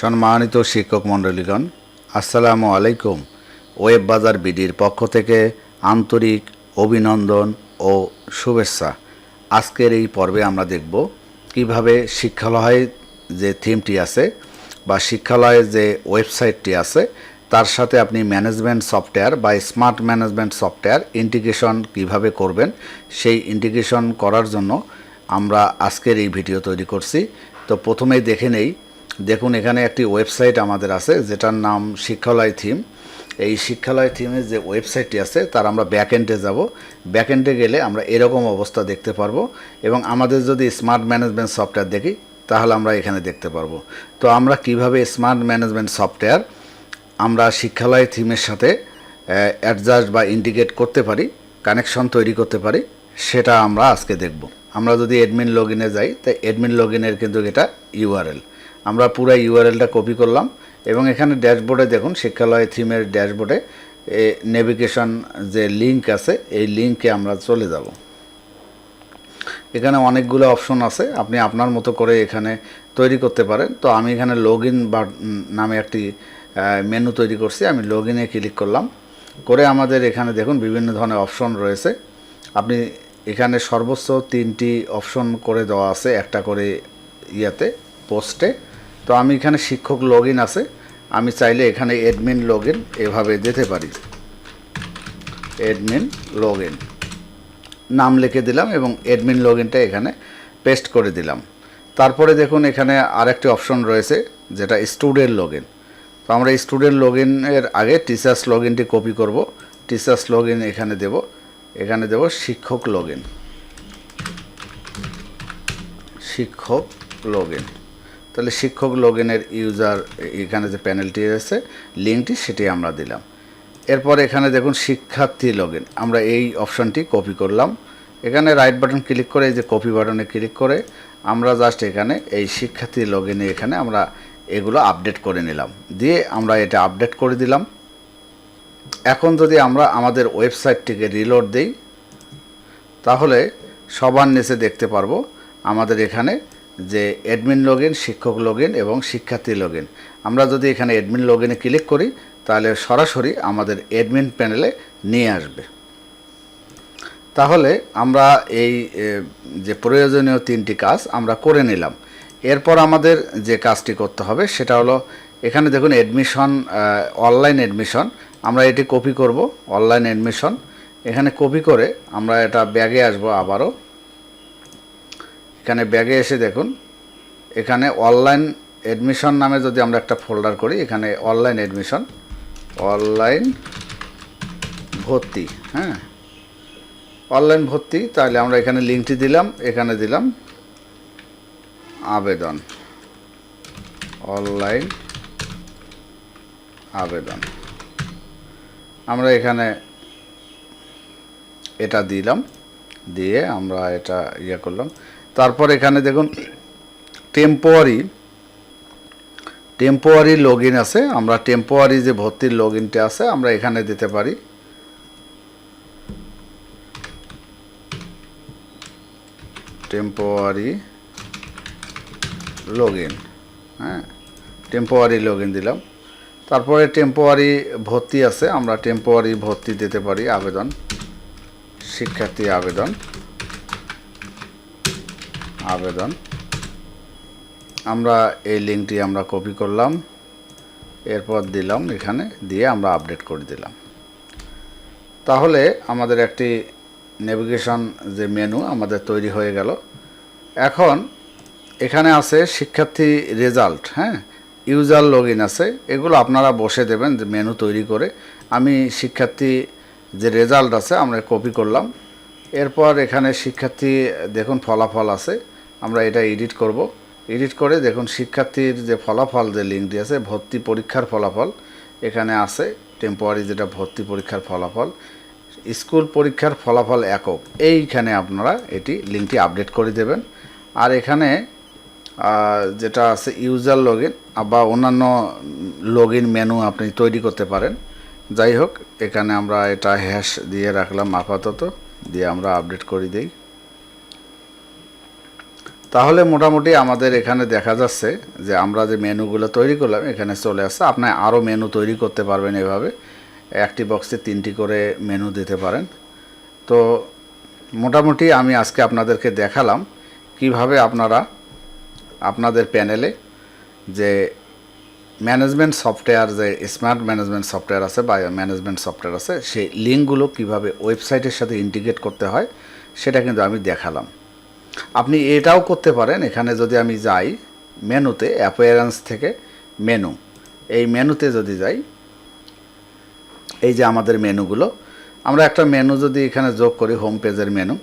সম্মানিত শিক্ষক মণ্ডলীগণ, আসসালামু আলাইকুম। ওয়েব বাজার বিডির পক্ষ থেকে আন্তরিক অভিনন্দন ও শুভেচ্ছা। আজকের এই পর্বে আমরা দেখব কীভাবে শিক্ষালয়ের যে থিমটি আছে বা শিক্ষালয়ের যে ওয়েবসাইটটি আছে, তার সাথে আপনি ম্যানেজমেন্ট সফটওয়্যার বা স্মার্ট ম্যানেজমেন্ট সফটওয়্যার ইন্টিগ্রেশন কীভাবে করবেন, সেই ইন্টিগ্রেশন করার জন্য আমরা আজকের এই ভিডিও তৈরি করছি। তো প্রথমেই দেখে নেই দেখুন, এখানে একটি ওয়েবসাইট আমাদের আছে, যেটার নাম শিক্ষালয় থিম। এই শিক্ষালয় থিমের যে ওয়েবসাইটটি আছে, তার আমরা ব্যাকএন্ডে যাব। ব্যাকএন্ডে গেলে আমরা এরকম অবস্থা দেখতে পারব এবং আমাদের যদি স্মার্ট ম্যানেজমেন্ট সফটওয়্যার দেখি, তাহলে আমরা এখানে দেখতে পারব। তো আমরা কীভাবে স্মার্ট ম্যানেজমেন্ট সফটওয়্যার আমরা শিক্ষালয় থিমের সাথে অ্যাডজাস্ট বা ইন্ডিকেট করতে পারি কানেকশন তৈরি করতে পারি, সেটা আমরা আজকে দেখব। আমরা যদি অ্যাডমিন লগ যাই তাই অ্যাডমিন লগ কিন্তু এটা ইউআরএল আমরা পুরো ইউআরএলটা কপি করলাম এবং এখানে ড্যাশবোর্ডে দেখুন, শিক্ষালয় থিমের ড্যাশবোর্ডে নেভিগেশন যে লিঙ্ক আছে, এই লিঙ্কে আমরা চলে যাব। এখানে অনেকগুলো অপশন আছে, আপনি আপনার মতো করে এখানে তৈরি করতে পারেন। তো আমি এখানে লগ ইন নামে একটি মেনু তৈরি করছি, আমি লগ ইনে ক্লিক করলাম। করে আমাদের এখানে দেখুন, বিভিন্ন ধরনের অপশন রয়েছে। আপনি এখানে সর্বোচ্চ তিনটি অপশন করে দেওয়া আছে, একটা করে ইয়াতে পোস্টে তো আমি এখানে শিক্ষক লগ আছে। আমি চাইলে এখানে অ্যাডমিন লগ এভাবে দিতে পারি। অ্যাডমিন লগ নাম লিখে দিলাম এবং অ্যাডমিন লগ এখানে পেস্ট করে দিলাম। তারপরে দেখুন এখানে আরেকটি অপশন রয়েছে, যেটা স্টুডেন্ট লগ তো আমরা স্টুডেন্ট লগ এর আগে টিচার্স লগ কপি করব। টিচার্স লগ এখানে দেব। এখানে দেব শিক্ষক লগ শিক্ষক লগ তাহলে শিক্ষক লগ ইনের ইউজার এখানে যে প্যানেলটি রয়েছে লিঙ্কটি সেটি আমরা দিলাম। এরপর এখানে দেখুন শিক্ষার্থী লগ আমরা এই অপশানটি কপি করলাম। এখানে রাইট বাটন ক্লিক করে, এই যে কপি বাটনে ক্লিক করে, আমরা জাস্ট এখানে এই শিক্ষার্থী লগ এখানে আমরা এগুলো আপডেট করে নিলাম। দিয়ে আমরা এটা আপডেট করে দিলাম। এখন যদি আমরা আমাদের ওয়েবসাইটটিকে রিলোড দিই, তাহলে সবার নিচে দেখতে পারব, আমাদের এখানে যে অ্যাডমিন লগ শিক্ষক লগ এবং শিক্ষার্থী লগ আমরা যদি এখানে অ্যাডমিন লগ ক্লিক করি, তাহলে সরাসরি আমাদের অ্যাডমিন প্যানেলে নিয়ে আসবে। তাহলে আমরা এই যে প্রয়োজনীয় তিনটি কাজ আমরা করে নিলাম। এরপর আমাদের যে কাজটি করতে হবে, সেটা হলো এখানে দেখুন অ্যাডমিশন অনলাইন অ্যাডমিশন আমরা এটি কপি করব অনলাইন অ্যাডমিশন এখানে কপি করে আমরা এটা ব্যাগে আসব আবারও। এখানে ব্যাগে এসে দেখুন, এখানে অনলাইন অ্যাডমিশন নামে যদি আমরা একটা ফোল্ডার করি, এখানে অনলাইন অ্যাডমিশন অনলাইন ভর্তি হ্যাঁ? অনলাইন ভর্তি তাহলে আমরা এখানে লিঙ্কটি দিলাম, এখানে দিলাম আবেদন, অনলাইন আবেদন। আমরা এখানে এটা দিলাম, দিয়ে আমরা এটা ইয়ে করলাম। তারপর এখানে দেখুন টেম্পোয়ারি টেম্পোয়ারি লগ আছে। আমরা টেম্পোয়ারি যে ভর্তির লগ ইনটা আছে, আমরা এখানে দিতে পারি। টেম্পোয়ারি লগ হ্যাঁ? টেম্পোয়ারি লগ দিলাম। তারপরে টেম্পোয়ারি ভর্তি আছে, আমরা টেম্পোয়ারি ভর্তি দিতে পারি আবেদন, শিক্ষার্থী আবেদন। আবেদন। আমরা এই লিঙ্কটি আমরা কপি করলাম, এরপর দিলাম এখানে, দিয়ে আমরা আপডেট করে দিলাম। তাহলে আমাদের একটি নেভিগেশন যে মেনু আমাদের তৈরি হয়ে গেল। এখন এখানে আছে শিক্ষার্থী রেজাল্ট হ্যাঁ? ইউজার লগ আছে, এগুলো আপনারা বসে দেবেন যে মেনু তৈরি করে। আমি শিক্ষার্থী যে রেজাল্ট আছে আমরা কপি করলাম। এরপর এখানে শিক্ষার্থী, দেখুন ফলাফল আছে। আমরা এটা এডিট করব। এডিট করে দেখুন শিক্ষার্থীর যে ফলাফল, যে লিঙ্কটি আছে, ভর্তি পরীক্ষার ফলাফল এখানে আছে। টেম্পোয়ারি যেটা ভর্তি পরীক্ষার ফলাফল স্কুল পরীক্ষার ফলাফল একক। এইখানে আপনারা এটি লিঙ্কটি আপডেট করে দেবেন। আর এখানে যেটা আছে ইউজার লগ ইন বা অন্যান্য লগ মেনু আপনি তৈরি করতে পারেন। যাই হোক, এখানে আমরা এটা হ্যাশ দিয়ে রাখলাম আপাতত। দিয়ে আমরা আপডেট করে দিই। তাহলে মোটামুটি আমাদের এখানে দেখা যাচ্ছে যে আমরা যে মেনুগুলো তৈরি করলাম, এখানে চলে আসছে। আপনি আরও মেনু তৈরি করতে পারবেন এভাবে। একটি বক্সে তিনটি করে মেনু দিতে পারেন। তো মোটামুটি আমি আজকে আপনাদেরকে দেখালাম কীভাবে আপনারা আপনাদের প্যানেলে যে ম্যানেজমেন্ট সফটওয়্যার, যে স্মার্ট ম্যানেজমেন্ট সফটওয়্যার আছে বা ম্যানেজমেন্ট সফটওয়্যার আছে, সেই লিঙ্কগুলো কীভাবে ওয়েবসাইটের সাথে ইন্টিগ্রেট করতে হয়, সেটা কিন্তু আমি দেখালাম। আপনি এটাও করতে পারেন, এখানে যদি আমি যাই মেনুতে অ্যাপিয়ারেন্স থেকে মেনু এই মেনুতে যদি যাই, এই যে আমাদের মেনুগুলো, আমরা একটা মেনু যদি এখানে যোগ করি হোম পেজের মেনু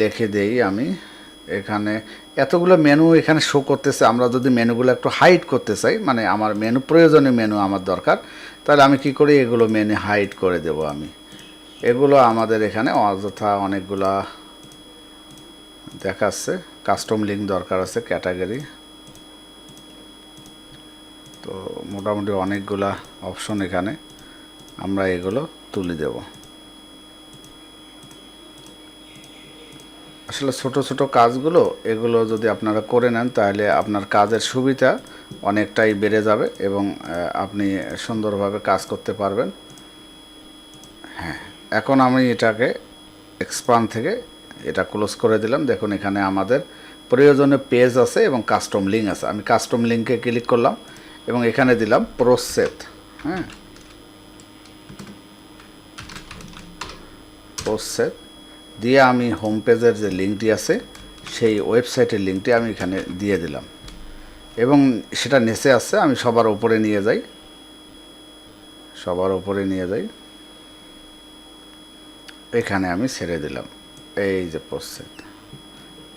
লিখে দেই আমি এখানে, এতগুলো মেনু এখানে শো করতেছে, আমরা যদি মেনুগুলো একটু হাইড করতে চাই মানে আমার মেনু প্রয়োজনীয় মেনু আমার দরকার, তাহলে আমি কি করি, এগুলো মেনু হাইড করে দেব আমি। এগুলো আমাদের এখানে অযথা অনেকগুলা দেখাচ্ছে কাস্টম লিঙ্ক দরকার আছে ক্যাটাগরি তো মোটামুটি অনেকগুলা অপশন এখানে। আমরা এগুলো তুলে দেব। আসলে ছোট ছোট কাজগুলো, এগুলো যদি আপনারা করে নেন, তাহলে আপনার কাজের সুবিধা অনেকটাই বেড়ে যাবে এবং আপনি সুন্দরভাবে কাজ করতে পারবেন। হ্যাঁ এখন আমি এটাকে এক্সপান থেকে এটা ক্লোজ করে দিলাম। দেখুন, এখানে আমাদের প্রয়োজনীয় পেজ আছে এবং কাস্টম লিঙ্ক আছে। আমি কাস্টম লিঙ্কে ক্লিক করলাম এবং এখানে দিলাম প্রোসেট হ্যাঁ? প্রোসেট দিয়ে আমি হোম পেজের যে লিঙ্কটি আছে, সেই ওয়েবসাইটের লিঙ্কটি আমি এখানে দিয়ে দিলাম। এবং সেটা নেচে আসছে আমি সবার উপরে নিয়ে যাই। সবার উপরে নিয়ে যাই। এখানে আমি ছেড়ে দিলাম। এই যে প্রসেট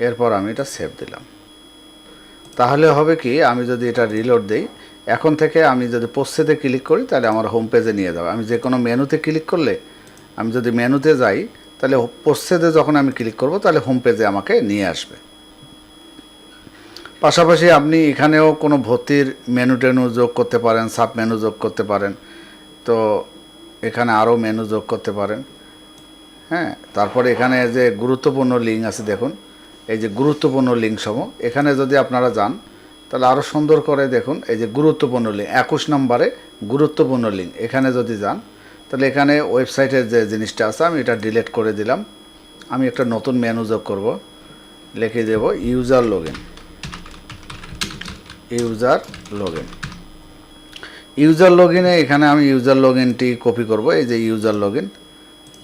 এরপর আমি এটা সেভ দিলাম। তাহলে হবে কি, আমি যদি এটা রিলোড দেই, এখন থেকে আমি যদি পোস্টেতে ক্লিক করি, তাহলে আমার হোম পেজে নিয়ে যাবে। আমি যে কোনো মেনুতে ক্লিক করলে, আমি যদি মেনুতে যাই, তাহলে পোস্টেতে যখন আমি ক্লিক করব, তাহলে হোম পেজে আমাকে নিয়ে আসবে। পাশাপাশি আপনি এখানেও কোনো ভর্তির মেনু টেনু যোগ করতে পারেন সাব মেনু যোগ করতে পারেন। তো এখানে আরও মেনু যোগ করতে পারেন। হ্যাঁ তারপরে এখানে যে গুরুত্বপূর্ণ লিঙ্ক আছে দেখুন। এই যে গুরুত্বপূর্ণ লিঙ্ক সমূহ এখানে যদি আপনারা যান, তাহলে আরও সুন্দর করে দেখুন, এই যে গুরুত্বপূর্ণ লিঙ্ক, একুশ নম্বরে গুরুত্বপূর্ণ লিঙ্ক। এখানে যদি যান, তাহলে এখানে ওয়েবসাইটের যে জিনিসটা আছে, আমি এটা ডিলিট করে দিলাম। আমি একটা নতুন মেনু যোগ করব, লিখে দেব user login. User login. User লগইনে এখানে আমি ইউজার লগইনটি কপি করব, এই যে ইউজার লগইন।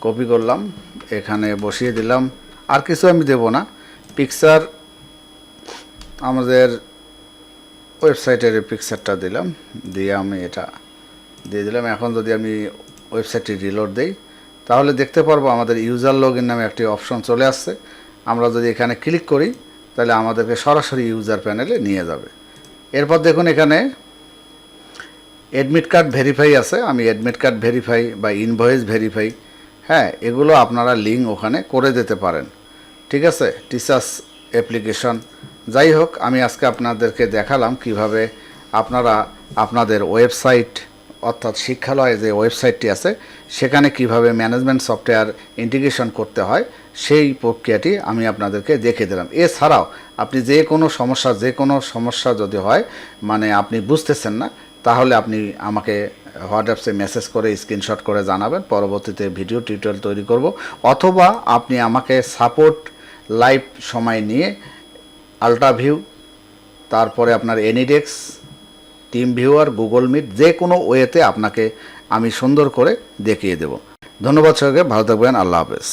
কপি করলাম, এখানে বসিয়ে দিলাম। আর কিছু আমি দেব না। পিকচার আমাদের ওয়েবসাইটের পিকচারটা দিলাম। দিয়ে আমি এটা দিয়ে দিলাম। এখন যদি আমি ওয়েবসাইটটি রিলোড দেই, তাহলে দেখতে পারব আমাদের ইউজার লগইন নামে একটি অপশন চলে আসছে। আমরা যদি এখানে ক্লিক করি, তাহলে আমাদেরকে সরাসরি ইউজার প্যানেলে নিয়ে যাবে। এরপর দেখুন এখানে অ্যাডমিট কার্ড ভেরিফাই আছে। আমি অ্যাডমিট কার্ড ভেরিফাই বা ইনভয়েস ভেরিফাই হ্যাঁ এগুলো আপনারা লিঙ্ক ওখানে করে দিতে পারেন। ঠিক আছে? টিচার্স অ্যাপ্লিকেশন যাই হোক, আমি আজকে আপনাদেরকে দেখালাম কীভাবে আপনারা আপনাদের ওয়েবসাইট অর্থাৎ শিক্ষালয়ে যে ওয়েবসাইটটি আছে, সেখানে কীভাবে ম্যানেজমেন্ট সফটওয়্যার ইন্টিগ্রেশন করতে হয়, সেই প্রক্রিয়াটি আমি আপনাদেরকে দেখে দিলাম। এছাড়াও, আপনি যে কোনো সমস্যা, যে কোনো সমস্যা যদি হয় মানে আপনি বুঝতেছেন না, তাহলে আপনি আমাকে হোয়াটসঅ্যাপে মেসেজ করে স্ক্রিনশট করে জানাবেন। পরবর্তীতে ভিডিও টিউটোরিয়াল তৈরি করব। অথবা আপনি আমাকে সাপোর্ট লাইভ সময় নিয়ে আলট্রাভিউ তারপরে আপনার AnyDesk TeamViewer Google Meet যে কোনো ওয়েতে আপনাকে আমি সুন্দর করে দেখিয়ে দেব। ধন্যবাদ সবাইকে, ভালো থাকবেন, আল্লাহ হাফেজ।